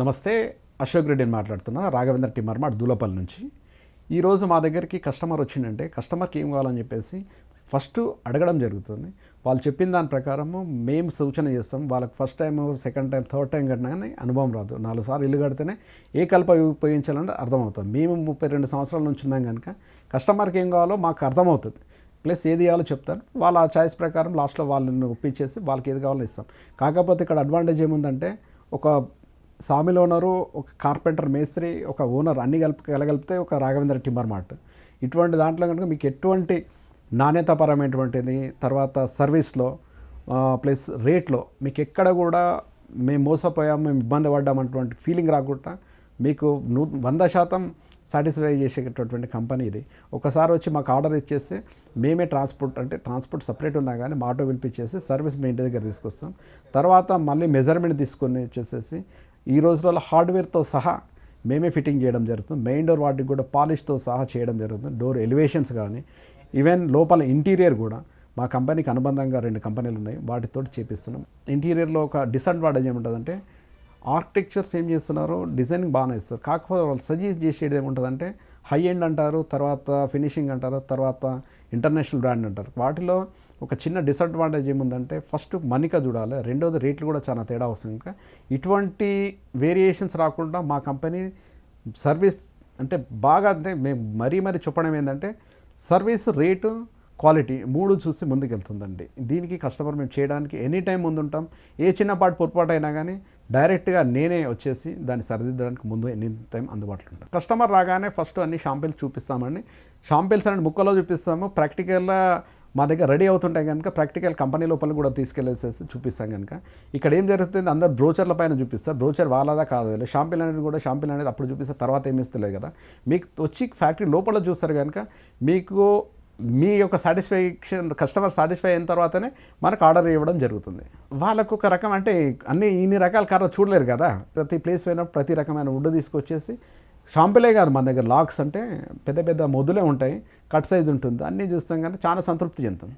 నమస్తే అశోక్ రెడ్డిని మాట్లాడుతున్నా రాఘవేంద్ర టిమ్మర్మాట్ దూలపల్లి నుంచి. ఈరోజు మా దగ్గరికి కస్టమర్ వచ్చిందంటే కస్టమర్కి ఏం కావాలని చెప్పేసి ఫస్ట్ అడగడం జరుగుతుంది. వాళ్ళు చెప్పిన దాని ప్రకారము మేము సూచన చేస్తాం. వాళ్ళకి first time second time third time కట్టినా కానీ అనుభవం రాదు. నాలుగు సార్లు ఇల్లు కడితేనే ఏ కల్ప ఉపయోగించాలంటే అర్థమవుతుంది. మేము ముప్పై రెండు సంవత్సరాల నుంచి ఉన్నాం కనుక కస్టమర్కి ఏం కావాలో మాకు అర్థమవుతుంది. ప్లస్ ఏది కావాలో చెప్తాను వాళ్ళ ఆ చాయిస్ ప్రకారం లాస్ట్లో వాళ్ళని ఒప్పించేసి వాళ్ళకి ఏది కావాలో ఇస్తాం. కాకపోతే ఇక్కడ అడ్వాంటేజ్ ఏముందంటే ఒక సామిల్ ఓనరు ఒక కార్పెంటర్ మేస్త్రి ఒక ఓనర్ అన్ని కలిపి కలగలిపితే ఒక రాఘవేంద్ర టిమ్మర్ మార్ట్. ఇటువంటి దాంట్లో కనుక మీకు ఎటువంటి నాణ్యతాపరమైనటువంటిది తర్వాత సర్వీస్లో ప్లస్ రేట్లో మీకు ఎక్కడ కూడా మేము మోసపోయాం మేము ఇబ్బంది పడ్డాం అటువంటి ఫీలింగ్ రాకుండా మీకు నూ వంద శాతం సాటిస్ఫై చేసేటటువంటి కంపెనీ ఇది. ఒకసారి వచ్చి మాకు ఆర్డర్ ఇచ్చేస్తే మేమే ట్రాన్స్పోర్ట్ అంటే ట్రాన్స్పోర్ట్ సపరేట్ ఉన్నా కానీ మా ఆటో పిలిపించేసి సర్వీస్ మీ ఇంటి దగ్గర తీసుకొస్తాం. తర్వాత మళ్ళీ మెజర్మెంట్ తీసుకొని వచ్చేసేసి ఈ రోజులలో హార్డ్వేర్తో సహా మేమే ఫిట్టింగ్ చేయడం జరుగుతుంది. మెయిన్ డోర్ వాటికి కూడా పాలిష్తో సహా చేయడం జరుగుతుంది. డోర్ ఎలివేషన్స్ కానీ ఈవెన్ లోపల ఇంటీరియర్ కూడా మా కంపెనీకి అనుబంధంగా రెండు కంపెనీలు ఉన్నాయి. వాటితో చేపిస్తున్నాం. ఇంటీరియర్లో ఒక డిసడ్వాంటేజ్ ఏముంటుందంటే ఆర్కిటెక్చర్స్ ఏం చేస్తున్నారో డిజైనింగ్ బాగానే ఇస్తారు కాకపోతే వాళ్ళు సజెస్ట్ చేసేది ఏముంటుందంటే హై ఎండ్ అంటారు తర్వాత ఫినిషింగ్ అంటారు తర్వాత ఇంటర్నేషనల్ బ్రాండ్ అంటారు. వాటిలో ఒక చిన్న డిసడ్వాంటేజ్ ఏముందంటే ఫస్ట్ మనిక చూడాలి రెండోది రేట్లు కూడా చాలా తేడా వస్తుంది. ఇంకా ఇటువంటి వేరియేషన్స్ రాకుండా మా కంపెనీ సర్వీస్ అంటే బాగా అంటే మేము మరీ మరీ చెప్పడం ఏంటంటే సర్వీస్ రేటు క్వాలిటీ మూడు చూసి ముందుకెళ్తుందండి. దీనికి కస్టమర్ మేము చేయడానికి ఎనీ టైం ముందుంటాం. ఏ చిన్నపాటి పొరపాటు అయినా కానీ డైరెక్ట్గా నేనే వచ్చేసి దాన్ని సరిదిద్దడానికి ముందు ఎన్ని టైం అందుబాటులో ఉంటాను కస్టమర్ రాగానే ఫస్ట్ అన్ని షాంపిల్స్ చూపిస్తామండి. షాంపిల్స్ అనేది ముక్కలో చూపిస్తాము. ప్రాక్టికల్గా మా దగ్గర రెడీ అవుతుంటాయి కనుక ప్రాక్టికల్ కంపెనీ లోపల కూడా తీసుకెళ్ళేసేసి చూపిస్తాం కనుక. ఇక్కడ ఏం జరుగుతుంది? అందరు బ్రోచర్ల పైన చూపిస్తారు. బ్రోచర్ వాళ్ళదా కాదు షాంపిల్ అనేది కూడా షాంపిల్ అనేది అప్పుడు చూపిస్తారు తర్వాత ఏమి ఇస్తలేదు కదా. మీకు వచ్చి ఫ్యాక్టరీ లోపల చూస్తారు కనుక మీకు మీ యొక్క సాటిస్ఫాక్షన్ కస్టమర్ సాటిస్ఫై అయిన తర్వాతనే మనకు ఆర్డర్ ఇవ్వడం జరుగుతుంది. వాళ్ళకు ఒక రకం అంటే అన్ని ఇన్ని రకాల కార్లు చూడలేరు కదా. ప్రతి ప్లేస్ పోయినప్పుడు ప్రతి రకమైన వుడ్ తీసుకొచ్చేసి షాంపులే కాదు మన దగ్గర లాక్స్ అంటే పెద్ద పెద్ద మొద్దులే ఉంటాయి. కట్ సైజ్ ఉంటుంది. అన్నీ చూస్తాం కానీ చాలా సంతృప్తి చెందుతాం.